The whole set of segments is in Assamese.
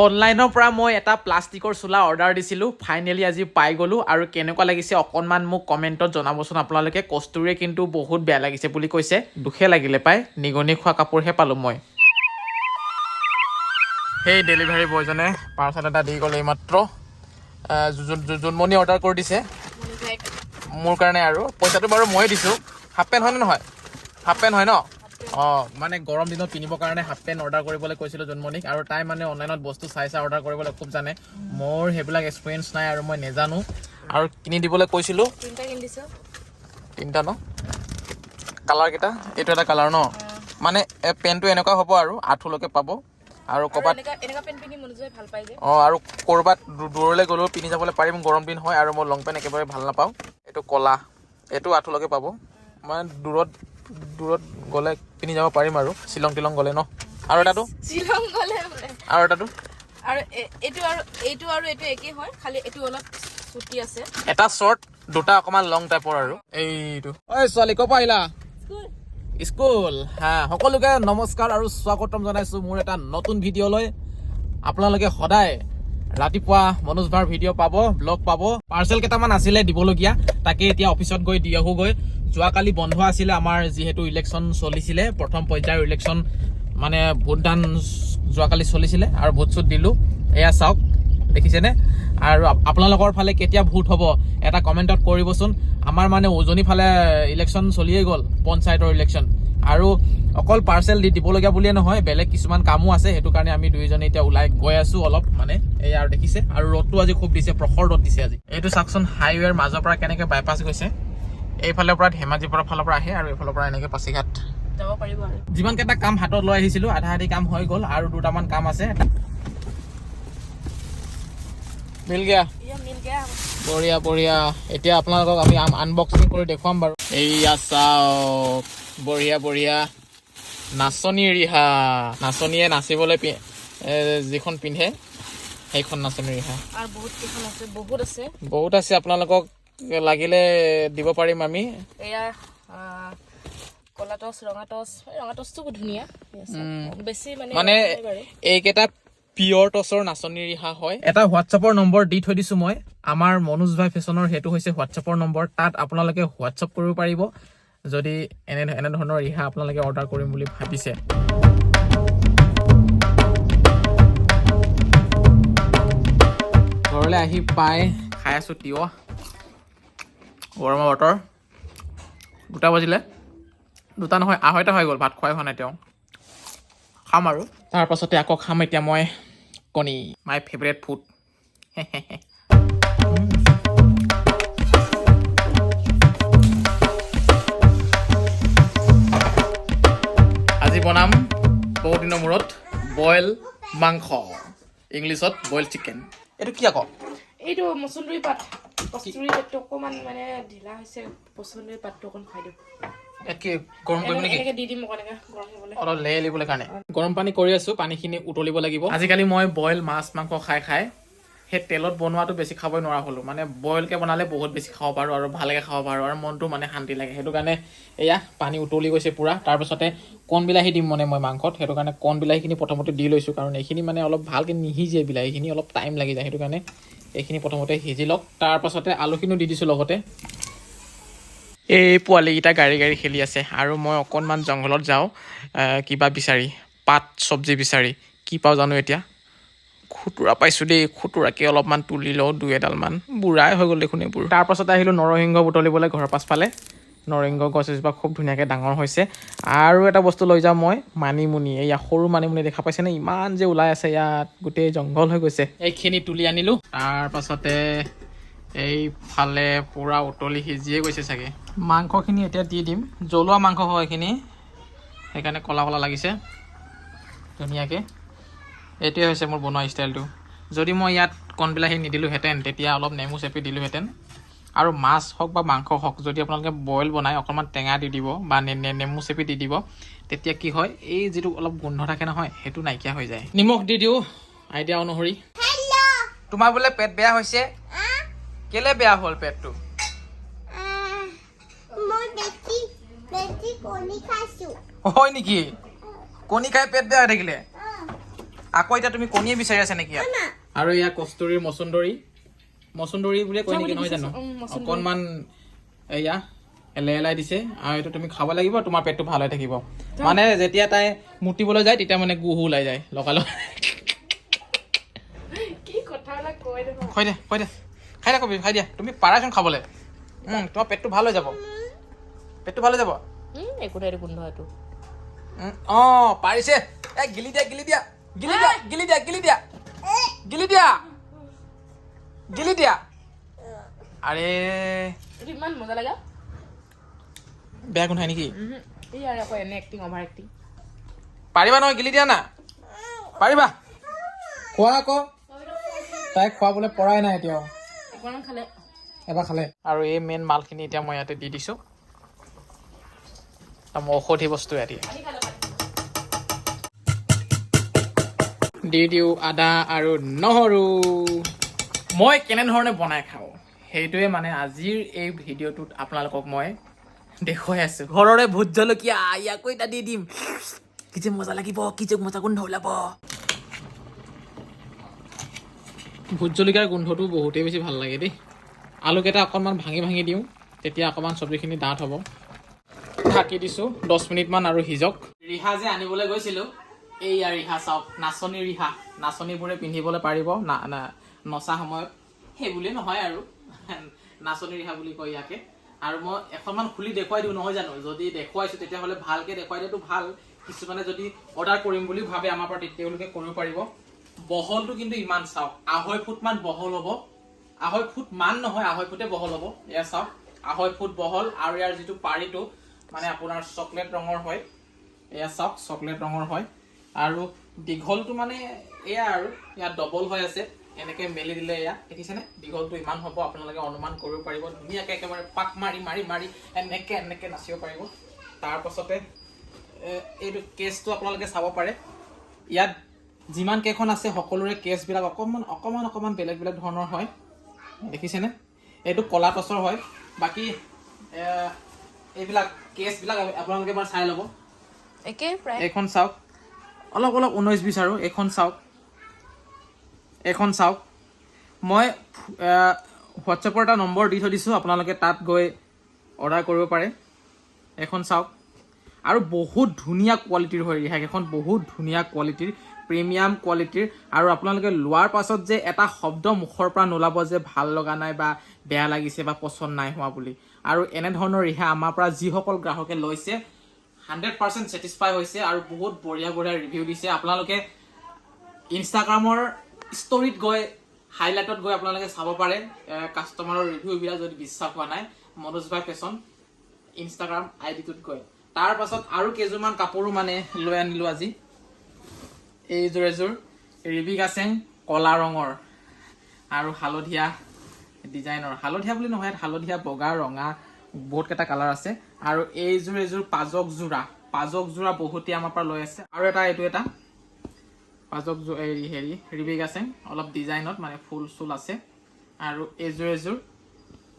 অনলাইনৰ পৰা মই এটা প্লাষ্টিকৰ চোলা অৰ্ডাৰ দিছিলোঁ। ফাইনেলি আজি পাই গ'লোঁ আৰু কেনেকুৱা লাগিছে অকণমান মোক কমেণ্টত জনাবচোন। আপোনালোকে কস্তুৰীয়ে কিন্তু বহুত বেয়া লাগিছে বুলি কৈছে। দুখে লাগিলে পাই। নিগনি খোৱা কাপোৰহে পালোঁ মই। সেই ডেলিভাৰী বয়জনে পাৰ্চেল এটা দি গ'লে এইমাত্ৰ। জোনমণি অৰ্ডাৰ কৰি দিছে। মোৰ কাৰণে। আৰু। পইচাটো বাৰু ময়ে দিছোঁ। হাফ পেণ্ট হয়নে নহয়? হাফ পেণ্ট হয় ন? অঁ মানে গৰম দিনত পিন্ধিবৰ কাৰণে হাফ পেণ্ট অৰ্ডাৰ কৰিবলৈ কৈছিলোঁ জোনমণিক আৰু তাই মানে অনলাইনত বস্তু চাই চাই অৰ্ডাৰ কৰিবলৈ খুব জানে। মোৰ সেইবিলাক এক্সপিৰিয়েঞ্চ নাই আৰু মই নেজানো। আৰু কিনি দিবলৈ কৈছিলোঁ। তিনিটা ন? কালাৰকেইটা এইটো এটা কালাৰ ন? মানে এ, পেণ্টটো এনেকুৱা হ'ব আৰু আঁঠুলৈকে পাব। আৰু ক'ৰবাত অঁ আৰু ক'ৰবাত দূৰলৈ গ'লেও পিন্ধি যাবলৈ পাৰিম গৰম দিন হয় আৰু মই লং পেণ্ট একেবাৰে ভাল নাপাওঁ। এইটো ক'লা। এইটো আঁঠুলৈকে পাব। মানে দূৰত দূৰত গ'লে পিন্ধি যাব পাৰিম আৰু। শ্বিলং তিলং গ'লে ন? আৰু এটাটো? শ্বিলং গ'লে আৰু এটাটো? আৰু এইটো আৰু এইটো আৰু এইটো একেই হয় খালি এইটো অলপ চুটি আছে। এটা শ্বৰ্ট দুটা অকণমান লং টাইপৰ আৰু। এইটো। ঐ ছোৱালী ক'ৰ পৰা আহিলা? স্কুল। হা সকলোকে নমস্কাৰ আৰু স্বাগতম জনাইছোঁ মোৰ এটা নতুন ভিডিঅ'লৈ। আপোনালোকে সদায় ৰাতিপুৱা মনোজ ভাৰ ভিডিঅ' পাব ব্লগ পাব। পাৰ্চেল কেইটামান আছিলে দিবলগীয়া তাকে এতিয়া অফিচত গৈ দি আহোগৈ যোৱাকালি বন্ধ আছিলে আমাৰ যিহেতু ইলেকশ্যন চলিছিলে প্ৰথম পৰ্যায়ৰ ইলেকশ্যন মানে ভোটদান যোৱাকালি চলিছিলে আৰু ভোট চোট দিলোঁ। এয়া চাওক দেখিছেনে? আৰু আপ- আপোনালোকৰ ফালে কেতিয়া ভোট হ'ব এটা কমেণ্টত কৰিবচোন। আমাৰ মানে উজনি ফালে ইলেকশ্যন চলিয়ে গ'ল পঞ্চায়তৰ ইলেকশ্যন আৰু অকল পাৰ্চেল দি দিবলগীয়া বুলিয়ে নহয় বেলেগ কিছুমান কামো আছে সেইটো কাৰণে আমি দুইজনে এতিয়া ওলাই গৈ আছো অলপ মানে এই আৰু দেখিছে। আৰু ৰ'দটো আজি খুব দিছে প্ৰখৰ ৰ'দ দিছে আজি। এইটো চাওকচোন হাইৱেৰ মাজৰ পৰা কেনেকৈ বাইপাছ গৈছে। এইফালৰ পৰা ধেমাজিপুৰৰ ফালৰ পৰা আহে আৰু এইফালৰ পৰা এনেকৈ পাছিঘাট। যাব পাৰিব আৰু। যিমান কেইটা কাম হাতত লৈ আহিছিলো আধা আধি কাম হৈ গ'ল আৰু দুটামান কাম আছে। মিল গয়া? ইয়া মিল গয়া বঢ়িয়া বঢ়িয়া। এতিয়া আপোনালোকক আমি আনবক্সিং কৰি দেখুৱাম বাৰু। এইয়া চাওক বঢ়িয়া বঢ়িয়া। নাচনী ৰিহা। নাচনীয়ে নাচিবলৈ যিখন পিন্ধে সেইখন নাচনী ৰিহা। আৰু বহুত কেইখন আছে বহুত আছে। বহুত আছে আপোনালোকক লাগিলে দিব পাৰিম আমি। এয়া কলা টচ ৰঙা টচ ৰঙা টচটো বহুত ধুনীয়া। বেছি মানে মানে। এইকেইটা পিয়ৰ টচৰ নাচনী ৰিহা হয়। এটা হোৱাটছআপৰ নম্বৰ দি থৈ দিছো মই। আমাৰ মনোজ ভাই ফেশ্বনৰ সেইটো হৈছে হোৱাটছআপৰ নম্বৰ। তাত আপোনালোকে হোৱাটছআপ কৰিব পাৰিব। যদি এনে এনেধৰণৰ ৰিহা আপোনালোকে অৰ্ডাৰ কৰিম বুলি ভাবিছে। ঘৰলৈ আহি পাই খাই আছো তিয়হ। গৰমৰ বতৰ। দুটা বাজিলে। দুটা নহয় আঢ়ৈটা হৈ গ'ল ভাত খোৱাই হোৱা নাই তেওঁ। খাম আৰু। তাৰ পাছতে আকৌ খাম এতিয়া মই কণী। মাই ফেভৰেট ফুড আজি বনাম বহুত দিনৰ মূৰত বইল মাংস। ইংলিছত বইল চিকেন। এইটো কি আকৌ? এইটো মচুন্দৰী পাত। কস্তুৰী পাতটো অকণমান মানে ঢিলা হৈছে মচুন্দৰী পাতটো অকণ খাই দিওঁ। নেকি? কাৰণে। গৰম পানী কৰি আছো পানীখিনি উতলিব লাগিব। আজিকালি মই বইল মাছ মাংস খাই খাই সেই তেলত বনোৱাটো বেছি খাবই নোৱাৰা হ'লোঁ। মানে বইলকৈ বনালে বহুত বেছি খাব পাৰোঁ আৰু ভালকৈ খাব পাৰোঁ আৰু মনটো মানে শান্তি লাগে। সেইটো কাৰণে এয়া পানী উতলি গৈছে পূৰা। তাৰপিছতে কণ বিলাহী দিম মানে মই মাংসত। সেইটো কাৰণে কণ বিলাহীখিনি প্ৰথমতে দি লৈছোঁ। কাৰণ এইখিনি মানে অলপ ভালকৈ নিসিজে বিলাহীখিনি অলপ টাইম লাগি যায়। সেইটো কাৰণে এইখিনি প্ৰথমতে সিজি লওক। তাৰপাছতে আলুখিনিও দি দিছোঁ লগতে। এই পোৱালীকেইটা গাড়ী গাড়ী খেলি আছে আৰু মই অকণমান জংঘলত যাওঁ কিবা বিচাৰি পাত চব্জি বিচাৰি কি পাওঁ জানো এতিয়া? খুতুৰা পাইছোঁ দেই খুতুৰাকে অলপমান তুলি লওঁ দুই এডালমান। বুঢ়াই হৈ গ'ল দেখোন এইবোৰ। তাৰপাছতে আহিলোঁ নৰসিংহ বুটলিবলৈ ঘৰৰ পাছফালে। নৰসিংহ গছ এজোপা খুব ধুনীয়াকৈ ডাঙৰ হৈছে। আৰু এটা বস্তু লৈ যাওঁ মই মানিমুনি। এইয়া সৰু মানিমুনি দেখা পাইছেনে? ইমান যে ওলাই আছে ইয়াত গোটেই জংঘল হৈ গৈছে। এইখিনি তুলি আনিলোঁ। তাৰপাছতে এইফালে পূৰা উতলি সিজিয়ে গৈছে চাগে। মাংসখিনি এতিয়া দি দিম। জ্বলোৱা মাংস হয় এইখিনি। সেইকাৰণে ক'লা ক'লা লাগিছে। ধুনীয়াকৈ। এইটোৱে হৈছে মোৰ বনোৱা ষ্টাইলটো। যদি মই ইয়াত কণ বিলাহী নিদিলোঁহেঁতেন তেতিয়া অলপ নেমু চেপি দিলোঁহেঁতেন। আৰু মাছ হওক বা মাংস হওক যদি আপোনালোকে বইল বনাই অকণমান টেঙা দি দিব বা নেমু চেপি দি দিব তেতিয়া কি হয় এই যিটো অলপ গোন্ধ থাকে নহয় সেইটো নাইকিয়া হৈ যায়। নিমখ দি দিওঁ আইডিয়া অনুসৰি। তোমাৰ বোলে পেট বেয়া হৈছে? কেলে বেয়া হ'ল পেটটো? মই বেছি বেছি কণী খাইছো। হয় নেকি? কণী খাই পেট বেয়া হৈ থাকিলে? আকৌ এতিয়া তুমি কণীয়ে বিচাৰি আছা নেকি? আৰু এয়া কস্তুৰীৰ মচুন্দৰী। মচুন্দৰী বুলিয়ে কয় নেকি নহয় জানো। অকণমান এয়া এলেলাই দিছে আৰু এইটো তুমি খাব লাগিব তোমাৰ পেটটো ভাল হৈ থাকিব। মানে যেতিয়া তাই মুতিবলৈ যায় তেতিয়া মানে গুহু ওলাই যায় লগালগ। কি কথাবিলাক কৈ খাই দে খাই দে খাই দে কবি খাই দিয়া। তুমি পাৰাচোন খাবলৈ। তোমাৰ পেটটো ভাল হৈ যাব। পেটটো ভাল হৈ যাব। একো নাই গোন্ধ এইটো। অ পাৰিছে। এ গিলি দিয়া গিলি দিয়া। গিলি দিয়া গিলি দিয়া গিলি দিয়া। গিলি দিয়া। গিলি দিয়া? আৰে এইটো ইমান মজা লাগে। বেয়া গোন্ধাই নেকি? এই আৰু আকৌ এনে এক্টিং অভাৰ এক্টিং পাৰিবা নহয় গিলি দিয়া না? পাৰিবা। খোৱা আকৌ। তাইক খুৱাবলৈ পৰাই নাই এতিয়াও। অকণমান খালে। এবাৰ খালে। আৰু এই মেইন মালখিনি এতিয়া মই ইয়াতে দি দিছোঁ। মোৰ ঔষধি বস্তু ইয়াতে। দি দিওঁ আদা আৰু নহৰু। মই কেনেধৰণে বনাই খাওঁ? সেইটোৱে মানে আজিৰ এই ভিডিঅ'টোত আপোনালোকক মই দেখুৱাই আছোঁ। ঘৰৰে ভোট জলকীয়া ইয়াকো এটা দি দিম। কি যে মজা লাগিব কি যে মজা গোন্ধ ওলাব। ভোট জলকীয়াৰ গোন্ধটো বহুতেই বেছি ভালো লাগে দেই। আলুকেইটা অকণমান ভাঙি ভাঙি দিওঁ তেতিয়া অকণমান চব্জিখিনি ডাঠ হ'ব। ঢাকি দিছোঁ দহ মিনিটমান আৰু সিজক। ৰিহা যে আনিবলৈ গৈছিলোঁ এইয়া ৰিহা চাওক নাচনী ৰিহা। নাচনীবোৰে পিন্ধিবলৈ পাৰিব না না- নচা সময়ত। সেই বুলিয়ে নহয় আৰু। নাচনী ৰিহা বুলি কয় ইয়াকে। আৰু মই এখনমান খুলি দেখুৱাই দিওঁ, নহয় জানো? যদি দেখুৱাইছোঁ, তেতিয়াহ'লে ভালকৈ দেখুৱাই দিয়াটো ভালো। কিছুমানে যদি অৰ্ডাৰ কৰিম বুলি ভাবে আমাৰ পৰা তেওঁলোকে কৰিব পাৰিব। বহলটো কিন্তু ইমান চাওক। আঢ়ৈ ফুটমান বহল হ'ব। আঢ়ৈ ফুট মান নহয়, আঢ়ৈ ফুটে বহল হ'ব। এয়া চাওক। আঢ়ৈ ফুট বহল আৰু ইয়াৰ যিটো পাৰিটো মানে আপোনাৰ চকলেট ৰঙৰ হয়। এয়া চাওক, চকলেট ৰঙৰ হয়। আৰু দীঘলটো মানে এয়া আৰু। ইয়াত ডবল হৈ আছে। এনেকে মেলি দিলে এয়া। দেখিছেনে? দীঘলটো ইমান হ'ব আপোনালোকে অনুমান কৰিব পাৰিব। ধুনীয়াকে একেবাৰে পাক মাৰি মাৰি মাৰি এনেকে এনেকে নাচিব পাৰিব। তাৰ পাছতে এ, এইটো কেছটো আপোনালোকে চাব পাৰে। ইয়াত যিমান কেইখন আছে সকলোৰে কেছবিলাক অকণমান অকণমান অকণমান বেলেগ বেলেগ ধৰণৰ হয়। দেখিছেনে? এইটো কলা টচৰ হয়। বাকী এইবিলাক কেছবিলাক আপোনালোকে এবাৰ চাই ল'ব। একেই প্ৰায়। এইখন চাওক। অলপ অলপ ঊনৈছ বিছ আৰু এইখন চাওক। এইখন চাওক। মই হোৱাটছএপৰ এটা নম্বৰ দি থৈ দিছোঁ, আপোনালোকে তাত গৈ অৰ্ডাৰ কৰিব পাৰে। এইখন চাওক। আৰু বহুত ধুনীয়া কোৱালিটিৰ হয় ৰিহাকেইখন বহুত ধুনীয়া কোৱালিটিৰ প্ৰিমিয়াম কোৱালিটিৰ আৰু আপোনালোকে লোৱাৰ পাছত যে এটা শব্দ মুখৰ পৰা নোলাব যে ভালো লগা নাই বা বেয়া লাগিছে বা পচন্দ নাই হোৱা বুলি। আৰু এনেধৰণৰ ৰিহা আমাৰ পৰা যিসকল গ্ৰাহকে লৈছে হাণ্ড্ৰেড পাৰ্চেণ্ট ছেটিছফাই হৈছে আৰু বহুত বঢ়িয়া বঢ়িয়া ৰিভিউ দিছে। আপোনালোকে ইনষ্টাগ্ৰামৰ ষ্টৰিত গৈ হাইলাইটত গৈ আপোনালোকে চাব পাৰে। কাষ্টমাৰৰ ৰিভিউবিলাক যদি বিশ্বাস হোৱা নাই, মনোজ ভাই ফেশ্বন ইনষ্টাগ্ৰাম আই ডিটোত গৈ। তাৰ পাছত আৰু কেইযোৰমান কাপোৰো মানে লৈ আনিলোঁ আজি। এইযোৰ, এযোৰ। ৰিবিক আছেং, কলা ৰঙৰ। আৰু হালধীয়া ডিজাইনৰ। হালধীয়া বুলি নহয়, হালধীয়া, বগা, ৰঙা বহুতকেইটা কালাৰ আছে। আৰু এইযোৰ, এযোৰ পাজক যোৰা। পাজক যোৰা বহুতেই আমাৰ পৰা লৈ আছে। আৰু এটা, এইটো এটা। পাজক হেৰি ৰিবিক আছে, অলপ ডিজাইনত মানে ফুল চুল আছে, আৰু এইযোৰ এযোৰ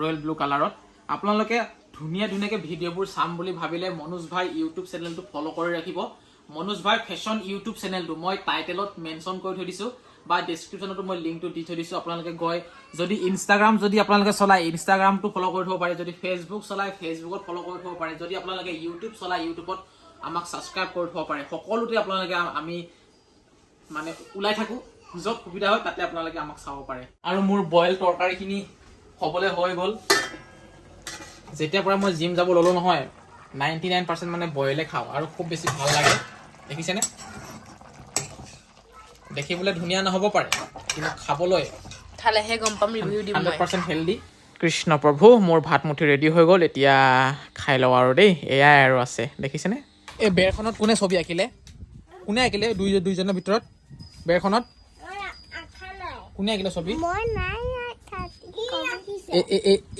ৰয়েল ব্লু কালাৰত। আপোনালোকে ধুনীয়া ধুনীয়াকৈ ভিডিঅ'বোৰ চাম বুলি ভাবিলে মনোজ ভাই ইউটিউব চেনেলটো ফ'ল' কৰি ৰাখিব। মনোজ ভাই ফেশ্বন ইউটিউব চেনেলটো মই টাইটেলত মেনশ্যন কৰি থৈ দিছোঁ বা ডিছক্ৰিপশ্যনতো মই লিংকটো দি থৈ দিছোঁ, আপোনালোকে গৈ যদি ইনষ্টাগ্ৰাম যদি আপোনালোকে চলায় ইনষ্টাগ্ৰামটো ফ'ল' কৰি থ'ব পাৰে, যদি ফেচবুক চলায় ফেচবুকত ফ'ল' কৰি থ'ব পাৰে, যদি আপোনালোকে ইউটিউব চলায় ইউটিউবত আমাক ছাবস্ক্ৰাইব কৰি থ'ব পাৰে, সকলোতে আপোনালোকে আমি মানে ওলাই থাকোঁ য'ত সুবিধা হয় তাতে আপোনালোকে আমাক চাব পাৰে। আৰু মোৰ বইল তৰকাৰীখিনি হ'বলৈ হৈ গ'ল। যেতিয়াৰ পৰা মই জিম যাব ল'লোঁ নহয় নাইণ্টি নাইন পাৰ্চেণ্ট মানে বইলে খাওঁ আৰু খুব বেছি ভালো লাগে। দেখিছেনে? দেখিবলৈ ধুনীয়া নহ'ব পাৰে কিন্তু খাবলৈ খালেহে গম পাম ৰিভিউ দিম হাণ্ড্ৰেড মই পাৰ্চেণ্ট হেল্ডি কৃষ্ণ প্ৰভু মোৰ ভাত মুঠি ৰেডি হৈ গ'ল এতিয়া খাই লওঁ আৰু দেই। এয়াই আৰু আছে দেখিছেনে? এই বেৰখনত কোনে ছবি আঁকিলে? কোনে আঁকিলে? দুই দুইজনৰ ভিতৰত? বেৰখনত? কোনে আঁকিলে ছবি? আঁকা।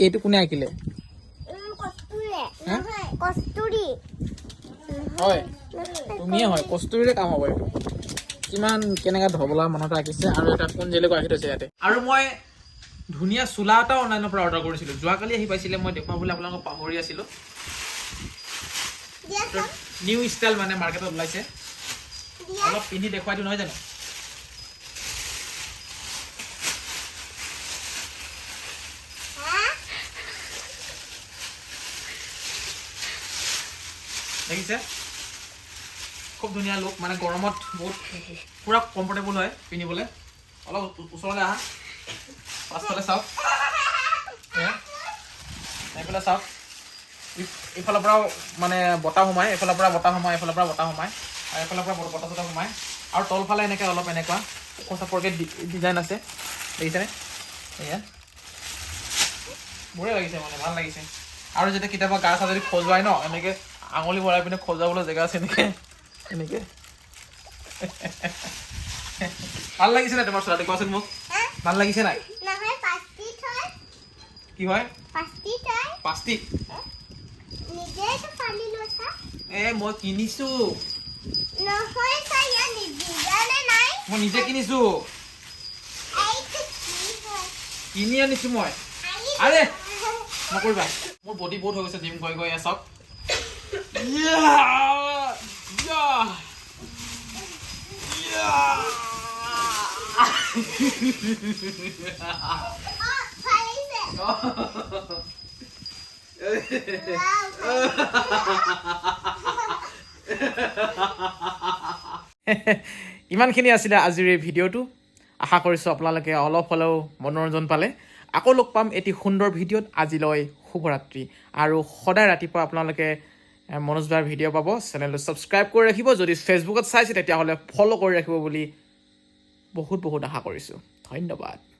এইটো কোনে আঁকিলে। হয়। তুমিয়ে হয়। কস্তুৰিৰে কাম হ'ব এইটো। কিমান কেনেকৈ ধবলা মনত ৰাখিছে আৰু এটা কোন জেলেকো ৰাখি থৈছে ইয়াতে। আৰু মই ধুনীয়া চোলা এটা অনলাইনৰ পৰা অৰ্ডাৰ কৰিছিলোঁ। যোৱাকালি আহি পাইছিলে মই দেখুৱাবলৈ আপোনালোকক পাহৰি আছিলোঁ। নিউ ষ্টাইল মানে মাৰ্কেটত ওলাইছে। অলপ পিন্ধি দেখুৱাই দিওঁ নহয় জানো? দেখিছে? খুব ধুনীয়া লুক মানে গৰমত বহুত পূৰা কমফৰ্টেবল হয় পিন্ধিবলৈ। অলপ ওচৰলৈ আহা। পাছফালে চাওক। এইফালে চাওক। ই- ইফালৰ পৰাও মানে বতাহ সোমায়, এইফালৰ পৰা বতাহ সোমায়, এইফালৰ পৰা বতাহ সোমায়, আৰু এইফালৰ পৰা বতাহ চতাহ সোমায়। আৰু তলফালে এনেকৈ অলপ এনেকুৱা ওপৰ চাপৰকৈ ডিজাইন আছে। দেখিছেনে? এয়া বঢ়িয়া লাগিছে মানে ভালো লাগিছে। আৰু যেতিয়া কেতিয়াবা গা চা যদি খজুৱাই ন, এনেকৈ আঙুলি ভৰাই পিনে খজুৱাবলৈ জেগা আছে এনেকৈ। এনেকৈ। ভালো লাগিছে নাই তোমাৰ চোলাটো? কোৱাচোন মোক। ভালো লাগিছে নাই? কি হয়? পাঁচটি এ মই কিনিছো। মই নিজে কিনিছো। কিনি আনিছো মই। আৰে! নকৰিবা। মোৰ বডি বহুত হৈ গৈছে জিম গৈ গৈ চাওক অ ফালিছে ৱাও ইমানখিনি আছিলে আজিৰ এই ভিডিঅ'টো। আশা কৰিছোঁ আপোনালোকে অলপ হ'লেও মনোৰঞ্জন পালে। আকৌ লগ পাম এটি সুন্দৰ ভিডিঅ'ত আজিলৈ শুভৰাত্ৰি। আৰু সদায় ৰাতিপুৱা আপোনালোকে মনোজ বাৰ ভিডিঅ' পাব চেনেলটো ছাবস্ক্ৰাইব কৰি ৰাখিব যদি ফেচবুকত চাইছে তেতিয়াহ'লে ফ'ল' কৰি ৰাখিব বুলি বহুত বহুত আশা কৰিছোঁ। ধন্যবাদ।